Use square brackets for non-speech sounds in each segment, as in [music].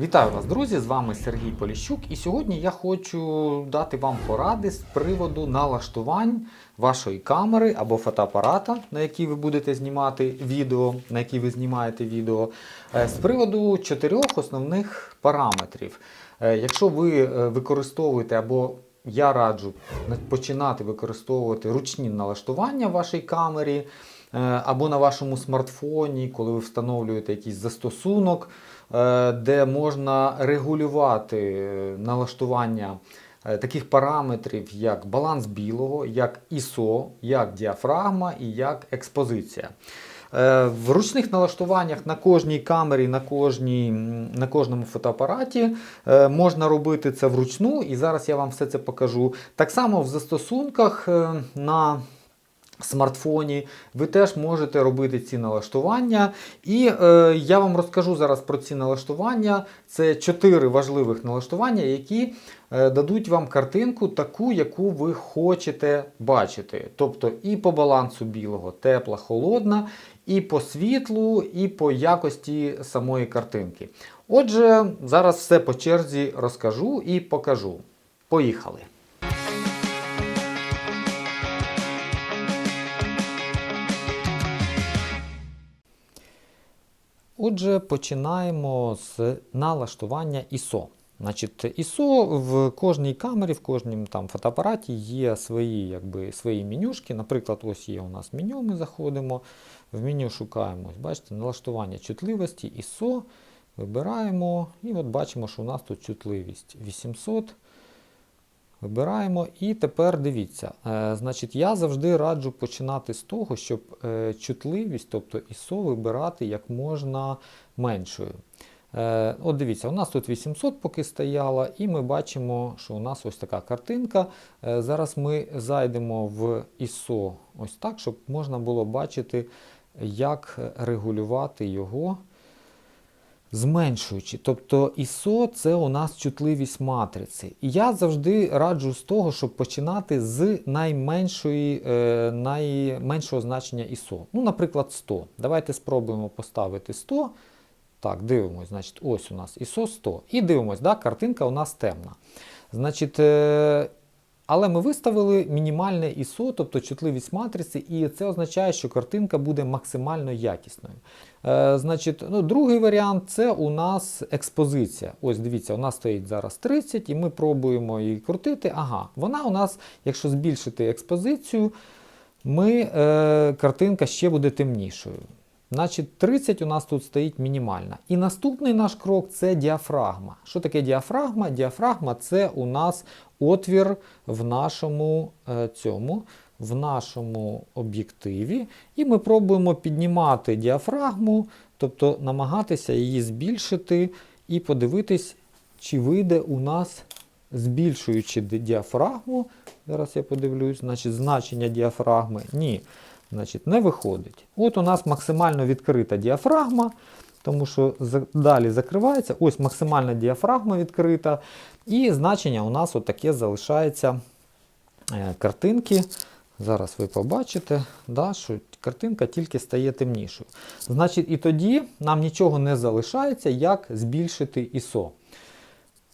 Вітаю вас, друзі! З вами Сергій Поліщук, і сьогодні я хочу дати вам поради з приводу налаштувань вашої камери або фотоапарата, на який ви будете знімати відео, на який ви знімаєте відео, е, з приводу чотирьох основних параметрів. Е, Якщо ви е, використовуєте або я раджу починати використовувати ручні налаштування в вашій камері або на вашому смартфоні, коли ви встановлюєте якийсь застосунок, де можна регулювати е, налаштування е, таких параметрів, як баланс білого, як ISO, як діафрагма і як експозиція. Е, В ручних налаштуваннях на кожній камері, на, кожній, на кожному фотоапараті е, можна робити це вручну, і зараз я вам все це покажу. Так само в застосунках е, на смартфоні ви теж можете робити ці налаштування. І е, я вам розкажу зараз про ці налаштування. Це чотири важливих налаштування, які е, дадуть вам картинку таку, яку ви хочете бачити. Тобто і по балансу білого, тепла, холодна, і по світлу, і по якості самої картинки. Отже, зараз все по черзі розкажу і покажу. Поїхали! Отже, починаємо з налаштування ISO. Значить, ISO в кожній камері, в кожному там фотоапараті є свої, якби, свої менюшки. Наприклад, ось є у нас меню, ми заходимо, в меню шукаємо, бачите, налаштування чутливості, ISO, вибираємо і от бачимо, що у нас тут чутливість 800. Вибираємо і тепер дивіться. Е, значить, я завжди раджу починати з того, щоб е, чутливість, тобто ISO, вибирати як можна меншою. Е, от дивіться, у нас тут 800 поки стояла, і ми бачимо, що у нас ось така картинка. Зараз ми зайдемо в ISO ось так, щоб можна було бачити, як регулювати його зменшуючи. Тобто ISO це у нас чутливість матриці. І я завжди раджу з того, щоб починати з найменшої, е, найменшого значення ISO. Ну, наприклад, 100. Давайте спробуємо поставити 100. Так, дивимось, значить, ось у нас ISO 100. І дивимось, да, картинка у нас темна. Значить, е, але ми виставили мінімальне ISO, тобто чутливість матриці, і це означає, що картинка буде максимально якісною. Е, значить, ну, Другий варіант це у нас експозиція. Ось дивіться, у нас стоїть зараз 30, і ми пробуємо її крутити. Ага, вона у нас, якщо збільшити експозицію, ми, е, картинка ще буде темнішою. Значить, 30 у нас тут стоїть мінімальна. І наступний наш крок це діафрагма. Що таке діафрагма? Діафрагма це у нас отвір в нашому е, цьому, в нашому об'єктиві. І ми пробуємо піднімати діафрагму, тобто намагатися її збільшити і подивитись, чи вийде у нас, збільшуючи діафрагму. Зараз я подивлюсь, значить, значення діафрагми. Ні. Значить, не виходить. От у нас максимально відкрита діафрагма, тому що далі закривається. Ось максимальна діафрагма відкрита. І значення у нас отаке залишається е, картинки. Зараз ви побачите, да, що картинка тільки стає темнішою. Значить, і тоді нам нічого не залишається, як збільшити ISO.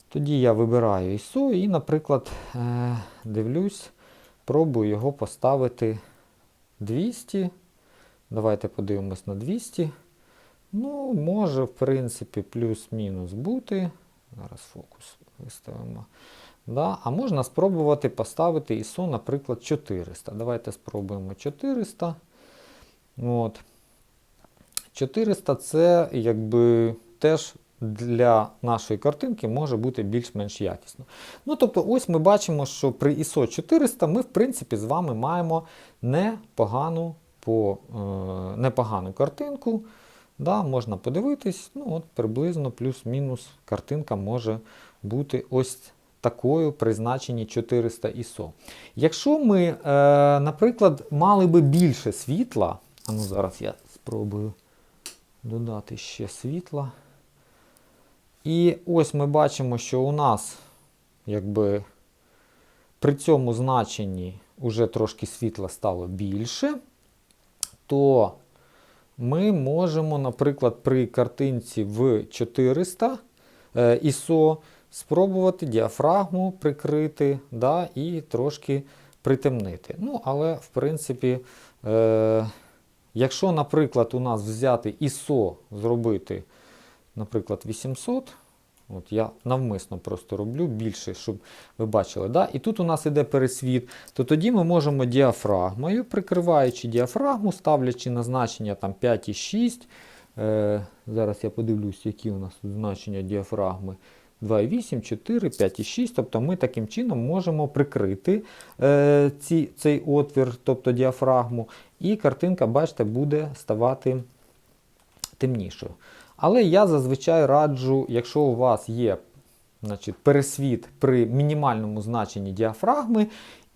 Тоді я вибираю ISO і, наприклад, е, дивлюсь, пробую його поставити 200. Давайте подивимось на 200. Ну, може, в принципі, плюс-мінус бути. Зараз фокус виставимо. Да? А можна спробувати поставити ISO, наприклад, 400. Давайте спробуємо 400. От. 400 це якби теж для нашої картинки може бути більш-менш якісно. Ну, тобто, ось ми бачимо, що при ISO 400 ми, в принципі, з вами маємо непогану, по, е, непогану картинку. Да, можна подивитись, ну, от приблизно плюс-мінус картинка може бути ось такою при значенні 400 ISO. Якщо ми, е, наприклад, мали би більше світла, а ну зараз я спробую додати ще світла. І ось ми бачимо, що у нас якби при цьому значенні вже трошки світла стало більше, то ми можемо, наприклад, при картинці в 400 е, ISO, спробувати діафрагму прикрити да, і трошки притемнити. Ну, але, в принципі, е, якщо, наприклад, у нас взяти ISO, зробити, наприклад, 800, От я навмисно просто роблю більше, щоб ви бачили. Да? І тут у нас іде пересвіт, то тоді ми можемо діафрагмою, прикриваючи діафрагму, ставлячи на значення там 5,6. Е, зараз я подивлюсь, які у нас тут значення діафрагми. 2,8, 4, 5,6. Тобто ми таким чином можемо прикрити е, ці, цей отвір, тобто діафрагму, і картинка, бачите, буде ставати темнішою. Але я зазвичай раджу, якщо у вас є значить, пересвіт при мінімальному значенні діафрагми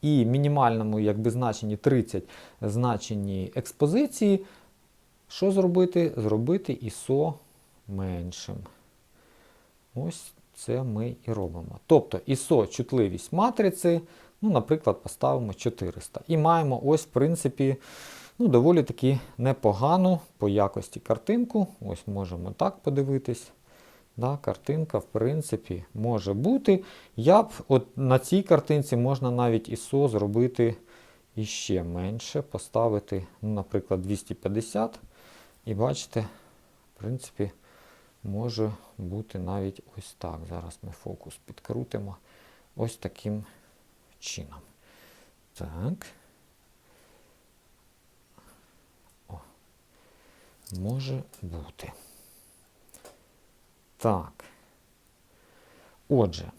і мінімальному якби, значенні 30 значенні експозиції, що зробити? Зробити ISO меншим. Ось це ми і робимо. Тобто ISO чутливість матриці, ну, наприклад, поставимо 400. І маємо ось, в принципі, ну, доволі таки непогану по якості картинку. Ось можемо так подивитись. Да, картинка, в принципі, може бути. Я б от на цій картинці можна навіть ISO зробити іще менше, поставити, ну, наприклад, 250. І бачите, в принципі, може бути навіть ось так. Зараз ми фокус підкрутимо ось таким чином. Так. Може бути. Так. Отже,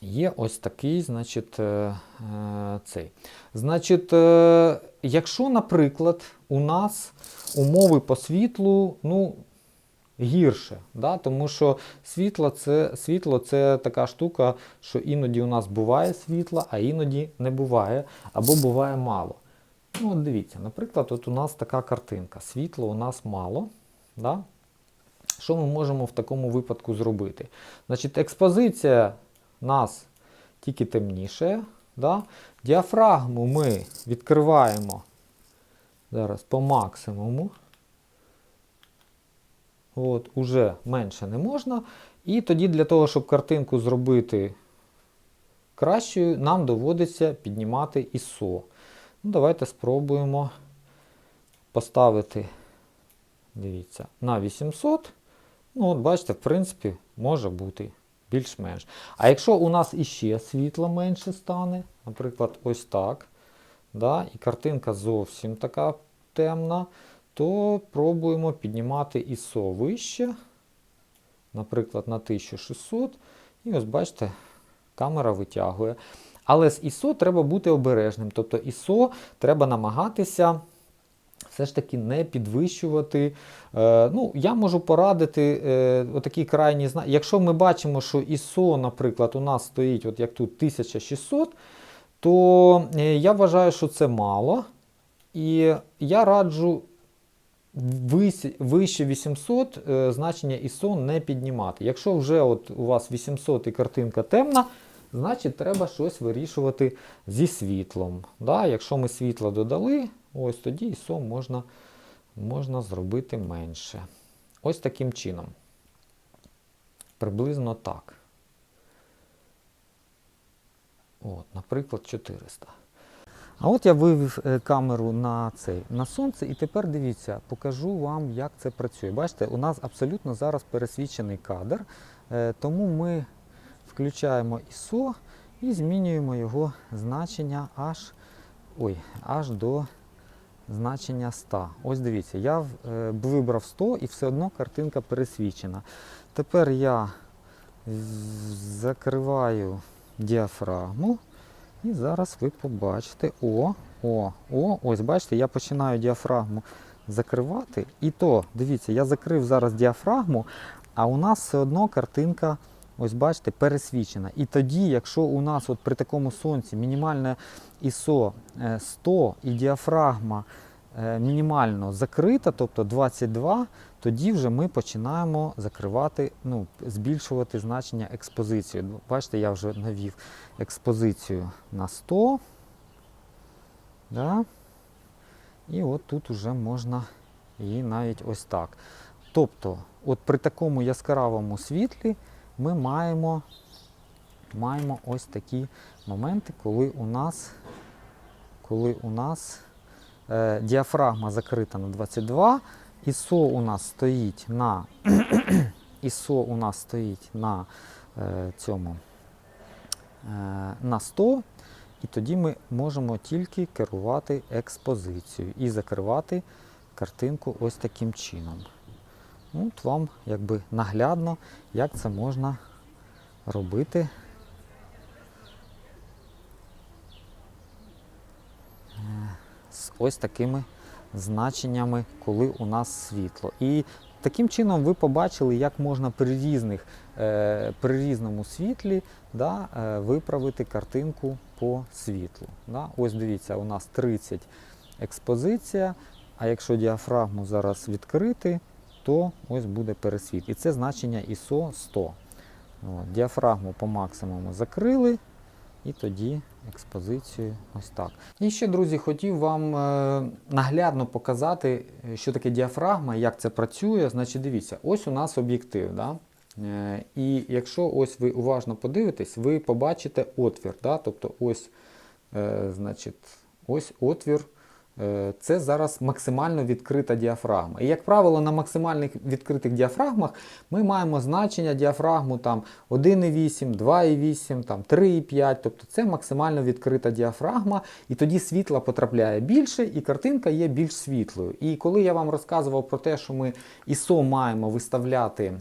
є ось такий, значить, е, е, цей. Значить, е, якщо, наприклад, у нас умови по світлу, ну, гірше, да? тому що світло це, світло це така штука, що іноді у нас буває світло, а іноді не буває, або буває мало. Ну, от дивіться, наприклад, от у нас така картинка. Світла у нас мало. Да? Що ми можемо в такому випадку зробити? Значить, експозиція нас тільки темніше. Да? Діафрагму ми відкриваємо зараз по максимуму. От, Уже менше не можна. І тоді для того, щоб картинку зробити кращою, нам доводиться піднімати ISO. Ну, Давайте спробуємо поставити, дивіться, на 800. Ну, от бачите, в принципі, може бути більш-менш. А якщо у нас іще світло менше стане, наприклад, ось так, да, і картинка зовсім така темна, то пробуємо піднімати ISO вище, наприклад, на 1600. І ось бачите, камера витягує. Але з ISO треба бути обережним. Тобто ISO треба намагатися все ж таки не підвищувати. Е, ну, Я можу порадити е, отакі крайні знаки. Якщо ми бачимо, що ISO, наприклад, у нас стоїть, от як тут 1600, то е, я вважаю, що це мало. І я раджу вище 800 е, значення ISO не піднімати. Якщо вже от у вас 800 і картинка темна, значить треба щось вирішувати зі світлом. Да? Якщо ми світло додали, ось тоді ISO можна, можна зробити менше. Ось таким чином. Приблизно так. От, Наприклад, 400. А от я вивів е, камеру на цей, на сонце, і тепер дивіться, покажу вам, як це працює. Бачите, у нас абсолютно зараз пересвічений кадр, е, тому ми включаємо ISO і змінюємо його значення аж ой, аж до значення 100. Ось дивіться, я е, вибрав 100 і все одно картинка пересвічена. Тепер я закриваю діафрагму. І зараз ви побачите, о, о, о, ось бачите, я починаю діафрагму закривати. І то, дивіться, я закрив зараз діафрагму, а у нас все одно картинка, ось бачите, пересвічена. І тоді, якщо у нас от при такому сонці мінімальне ISO 100 і діафрагма е, мінімально закрита, тобто 22, тоді вже ми починаємо закривати, ну, збільшувати значення експозиції. Бачите, я вже навів експозицію на 100. Да? І от тут вже можна її навіть ось так. Тобто, от при такому яскравому світлі ми маємо, маємо ось такі моменти, коли у нас, коли у нас е, діафрагма закрита на 22, ISO у нас стоїть на [clears throat] ISO у нас стоїть на е, цьому е, на 100, і тоді ми можемо тільки керувати експозицією і закривати картинку ось таким чином. Ну, От вам якби наглядно, як це можна робити. З ось такими значеннями, коли у нас світло. І таким чином ви побачили, як можна при, різних, е, при різному світлі да, е, виправити картинку по світлу. Да. Ось дивіться, у нас 30 експозиція, а якщо діафрагму зараз відкрити, то ось буде пересвіт. І це значення ISO 100. От, діафрагму по максимуму закрили, і тоді експозицію ось так. І ще, друзі, хотів вам е, наглядно показати, е, що таке діафрагма, як це працює. Значить, дивіться, ось у нас об'єктив. Да? Е, і якщо ось ви уважно подивитесь, ви побачите отвір. Да? Тобто ось, значить, ось отвір. Е, Це зараз максимально відкрита діафрагма. І, як правило, на максимальних відкритих діафрагмах ми маємо значення діафрагму там 1,8, 2,8, там 3,5. Тобто це максимально відкрита діафрагма, і тоді світла потрапляє більше, і картинка є більш світлою. І коли я вам розказував про те, що ми ISO маємо виставляти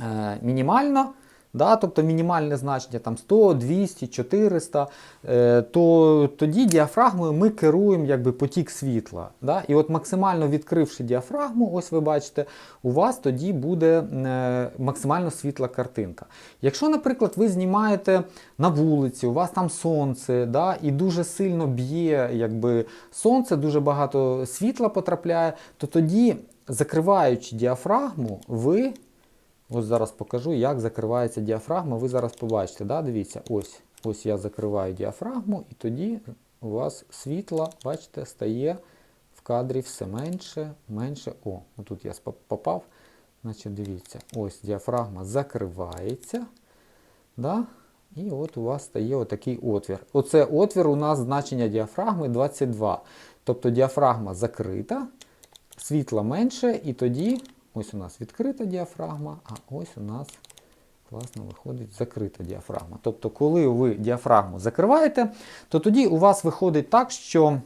е, мінімально. Да, тобто мінімальне значення там 100, 200, 400, е, то тоді діафрагмою ми керуємо якби, потік світла. Да? І от максимально відкривши діафрагму, ось ви бачите, у вас тоді буде е, максимально світла картинка. Якщо, наприклад, ви знімаєте на вулиці, у вас там сонце, да, і дуже сильно б'є якби, сонце, дуже багато світла потрапляє, то тоді, закриваючи діафрагму, ви. Ось зараз покажу, як закривається діафрагма. Ви зараз побачите, да? дивіться, ось ось я закриваю діафрагму, і тоді у вас світла, бачите, стає в кадрі все менше, менше. О, отут я попав. Значить, дивіться, ось діафрагма закривається. Да? І от у вас стає отакий отвір. Оце отвір у нас значення діафрагми 22. Тобто діафрагма закрита, світла менше, і тоді ось у нас відкрита діафрагма, а ось у нас класно виходить закрита діафрагма. Тобто, коли ви діафрагму закриваєте, то тоді у вас виходить так, що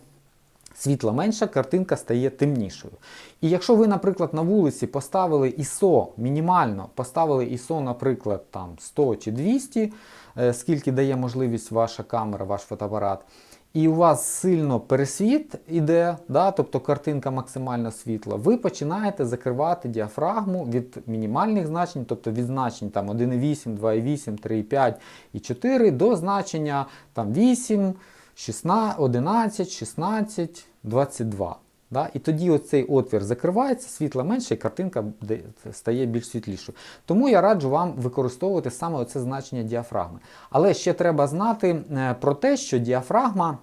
світла менше, картинка стає темнішою. І якщо ви, наприклад, на вулиці поставили ISO мінімально, поставили ISO, наприклад, там 100 чи 200, е, скільки дає можливість ваша камера, ваш фотоапарат, і у вас сильно пересвіт іде, да, тобто картинка максимально світла, ви починаєте закривати діафрагму від мінімальних значень, тобто від значень там 1,8, 2,8, 3,5 і 4 до значення там 8, 16, 11, 16, 22. Да? І тоді оцей отвір закривається, світла менше, і картинка стає більш світлішою. Тому я раджу вам використовувати саме оце значення діафрагми. Але ще треба знати е, про те, що діафрагма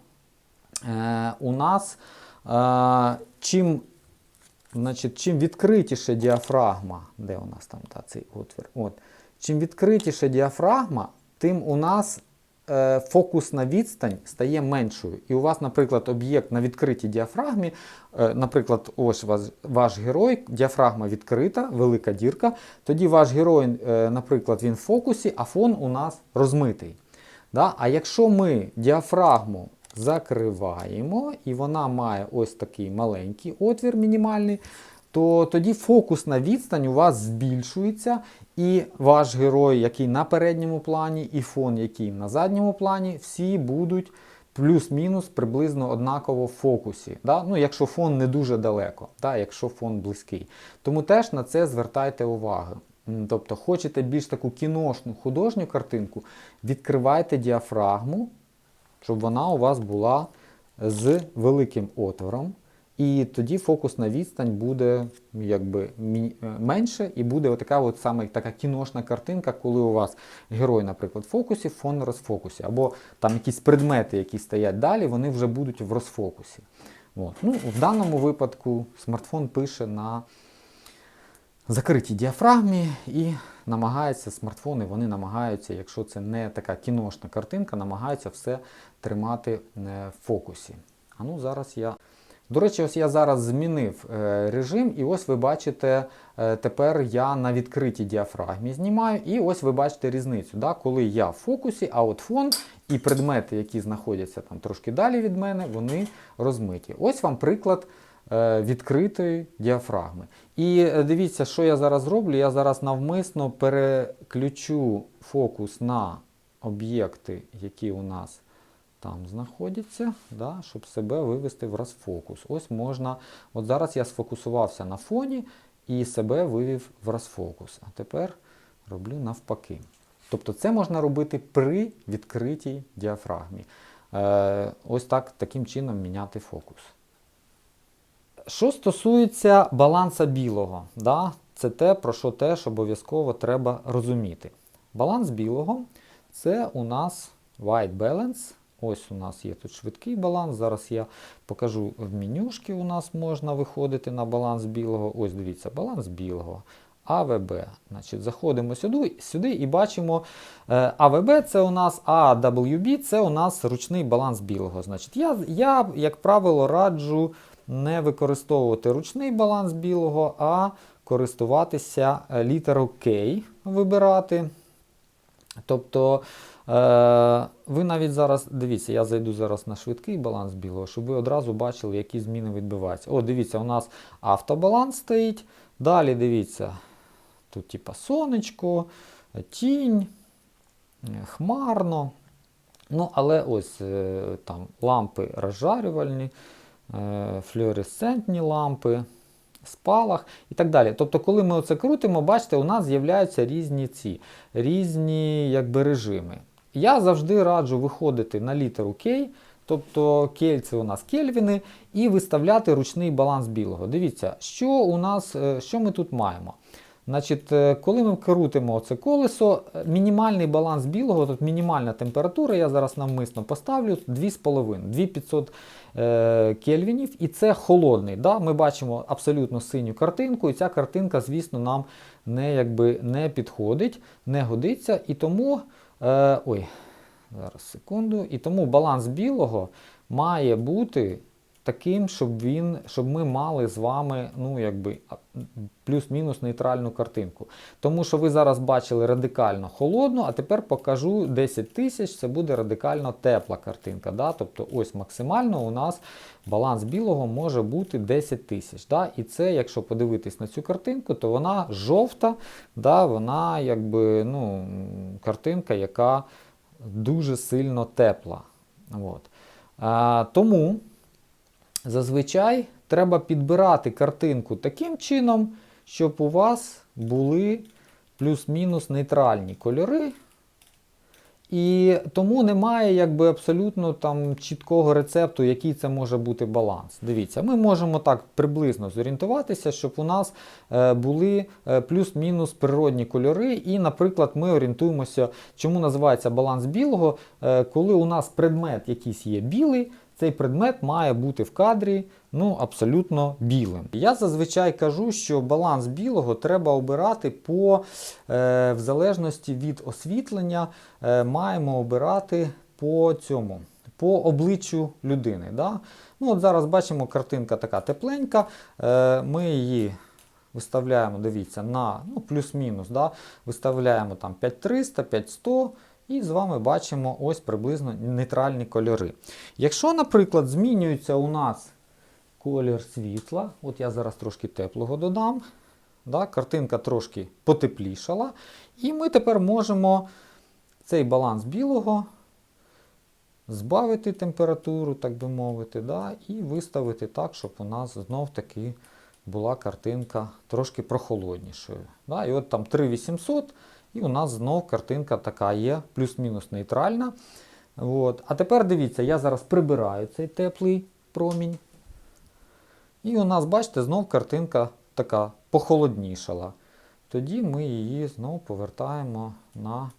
у нас е, чим, значить, чим відкритіше діафрагма, де у нас там та, цей отвір? От, чим відкритіше діафрагма, тим у нас е, фокусна відстань стає меншою. І у вас, наприклад, об'єкт на відкритій діафрагмі, е, наприклад, ось ваш, ваш герой, діафрагма відкрита, велика дірка. Тоді ваш герой, е, наприклад, він в фокусі, а фон у нас розмитий. Да? А якщо ми діафрагму закриваємо, і вона має ось такий маленький отвір мінімальний, то тоді фокусна відстань у вас збільшується, і ваш герой, який на передньому плані, і фон, який на задньому плані, всі будуть плюс-мінус приблизно однаково в фокусі. Да? Ну, якщо фон не дуже далеко, да? якщо фон близький. Тому теж на це звертайте увагу. Тобто, хочете більш таку кіношну художню картинку, відкривайте діафрагму, щоб вона у вас була з великим отвором. І тоді фокусна відстань буде якби е, менше, і буде отака от саме така кіношна картинка, коли у вас герой, наприклад, в фокусі, фон розфокусі, або там якісь предмети, які стоять далі, вони вже будуть в розфокусі. От. Ну, в даному випадку смартфон пише на закритій діафрагмі і намагаються смартфони, вони намагаються, якщо це не така кіношна картинка, намагаються все тримати е, в фокусі. А ну зараз я. До речі, ось я зараз змінив е, режим, і ось ви бачите, е, тепер я на відкритій діафрагмі знімаю, і ось ви бачите різницю, да, коли я в фокусі, а от фон і предмети, які знаходяться там трошки далі від мене, вони розмиті. Ось вам приклад відкритої діафрагми. І е, дивіться, що я зараз роблю. Я зараз навмисно переключу фокус на об'єкти, які у нас там знаходяться, да, щоб себе вивести в розфокус. Ось можна. От зараз я сфокусувався на фоні і себе вивів в розфокус. А тепер роблю навпаки. Тобто це можна робити при відкритій діафрагмі. Е, ось так таким чином міняти фокус. Що стосується баланса білого, да, це те, про що теж обов'язково треба розуміти. Баланс білого це у нас white balance. Ось у нас є тут швидкий баланс. Зараз я покажу в менюшки. У нас можна виходити на баланс білого. Ось дивіться, баланс білого. АВБ. Значить, Заходимо сюди сюди і бачимо е, АВБ це у нас AWB це у нас ручний баланс білого. Значить, Я, я як правило, раджу не використовувати ручний баланс білого, а користуватися е, літерою K вибирати. Тобто е, ви навіть зараз, дивіться, я зайду зараз на швидкий баланс білого, щоб ви одразу бачили, які зміни відбуваються. О, дивіться, у нас автобаланс стоїть. Далі дивіться, тут типа сонечко, тінь, е, хмарно. Ну, але ось там лампи розжарювальні, флюоресцентні лампи, спалах і так далі. Тобто, коли ми оце крутимо, бачите, у нас з'являються різні ці, різні якби, режими. Я завжди раджу виходити на літеру K, тобто кель це у нас кельвіни, і виставляти ручний баланс білого. Дивіться, що у нас, е, що ми тут маємо. Значить, е, Коли ми крутимо це колесо, е, мінімальний баланс білого, тут мінімальна температура, я зараз навмисно поставлю 2,5, 2500 е, кельвінів, і це холодний. Да? Ми бачимо абсолютно синю картинку, і ця картинка, звісно, нам не, якби, не підходить, не годиться. І тому, е, ой, зараз секунду, і тому баланс білого має бути таким, щоб він, щоб ми мали з вами ну, якби, плюс-мінус нейтральну картинку. Тому що ви зараз бачили радикально холодну, а тепер покажу 10 тисяч, це буде радикально тепла картинка. Да? Тобто ось максимально у нас баланс білого може бути 10 тисяч. Да? І це, якщо подивитись на цю картинку, то вона жовта, да? вона якби, ну, картинка, яка дуже сильно тепла. От. А, тому зазвичай треба підбирати картинку таким чином, щоб у вас були плюс-мінус нейтральні кольори. І тому немає якби абсолютно там чіткого рецепту, який це може бути баланс. Дивіться, ми можемо так приблизно зорієнтуватися, щоб у нас е, були е, плюс-мінус природні кольори. І, наприклад, ми орієнтуємося, чому називається баланс білого, е, коли у нас предмет якийсь є білий. Цей предмет має бути в кадрі ну, абсолютно білим. Я зазвичай кажу, що баланс білого треба обирати по, е, в залежності від освітлення, е, маємо обирати по цьому, по обличчю людини. Да? Ну, от Зараз бачимо, картинка така тепленька. Е, ми її виставляємо, дивіться, на ну, плюс-мінус. Да? Виставляємо там 5300, 5100. І з вами бачимо ось приблизно нейтральні кольори. Якщо, наприклад, змінюється у нас колір світла, от я зараз трошки теплого додам, да, картинка трошки потеплішала, і ми тепер можемо цей баланс білого збавити температуру, так би мовити, да, і виставити так, щоб у нас знов-таки була картинка трошки прохолоднішою. Да, І от там 3800. І у нас знов картинка така є, плюс-мінус нейтральна. От. А тепер дивіться, я зараз прибираю цей теплий промінь. І у нас, бачите, знов картинка така похолоднішала. Тоді ми її знов повертаємо на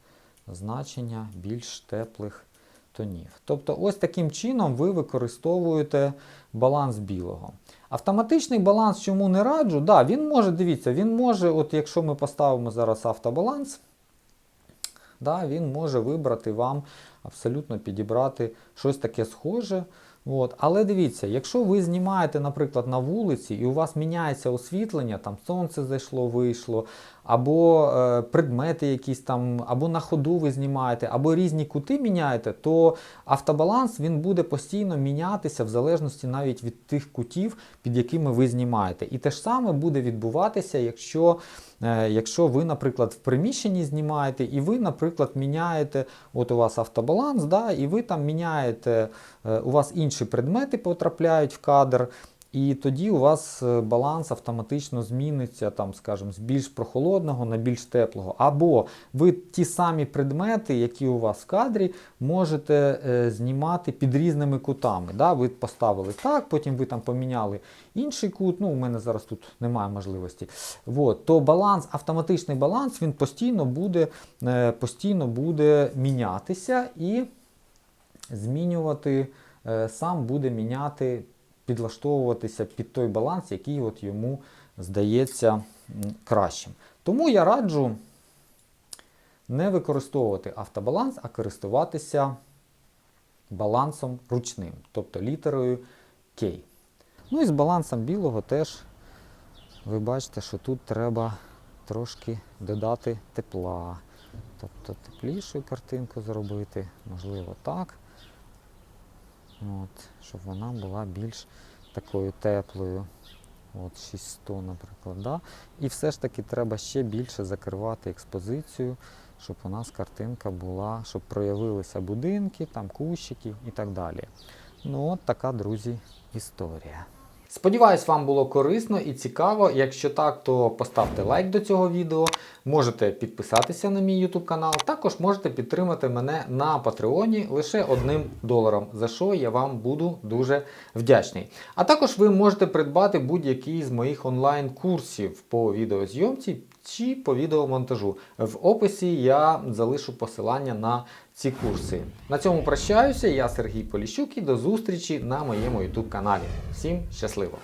значення більш теплих тонів. Тобто, ось таким чином ви використовуєте баланс білого. Автоматичний баланс чому не раджу? Да, він може, дивіться, він може, от якщо ми поставимо зараз автобаланс, да, він може вибрати вам абсолютно підібрати щось таке схоже. От. Але дивіться, якщо ви знімаєте, наприклад, на вулиці, і у вас міняється освітлення, там сонце зайшло, вийшло, або е, предмети якісь там, або на ходу ви знімаєте, або різні кути міняєте, то автобаланс він буде постійно мінятися в залежності навіть від тих кутів, під якими ви знімаєте. І те ж саме буде відбуватися, якщо, якщо ви, наприклад, в приміщенні знімаєте, і ви, наприклад, міняєте, от у вас автобаланс, да, і ви там міняєте, е, у вас інші предмети потрапляють в кадр. І тоді у вас е, баланс автоматично зміниться, там, скажімо, з більш прохолодного на більш теплого. Або ви ті самі предмети, які у вас в кадрі, можете е, знімати під різними кутами. Да? Ви поставили так, потім ви там поміняли інший кут. Ну, у мене зараз тут немає можливості. Вот. То баланс, автоматичний баланс, він постійно буде, е, постійно буде мінятися і змінювати, сам буде міняти підлаштовуватися під той баланс, який от йому здається кращим. Тому я раджу не використовувати автобаланс, а користуватися балансом ручним, тобто літерою K. Ну і з балансом білого теж ви бачите, що тут треба трошки додати тепла. Тобто теплішу картинку зробити, можливо, так. От, щоб вона була більш такою теплою. От 600, наприклад. Да? І все ж таки треба ще більше закривати експозицію, щоб у нас картинка була, щоб проявилися будинки, там кущики і так далі. Ну, от така, друзі, історія. Сподіваюсь, вам було корисно і цікаво. Якщо так, то поставте лайк до цього відео. Можете підписатися на мій YouTube канал. Також можете підтримати мене на Патреоні лише одним доларом, за що я вам буду дуже вдячний. А також ви можете придбати будь-який з моїх онлайн-курсів по відеозйомці чи по відеомонтажу. В описі я залишу посилання на ці курси. На цьому прощаюся. Я Сергій Поліщук і до зустрічі на моєму YouTube каналі. Всім щасливо!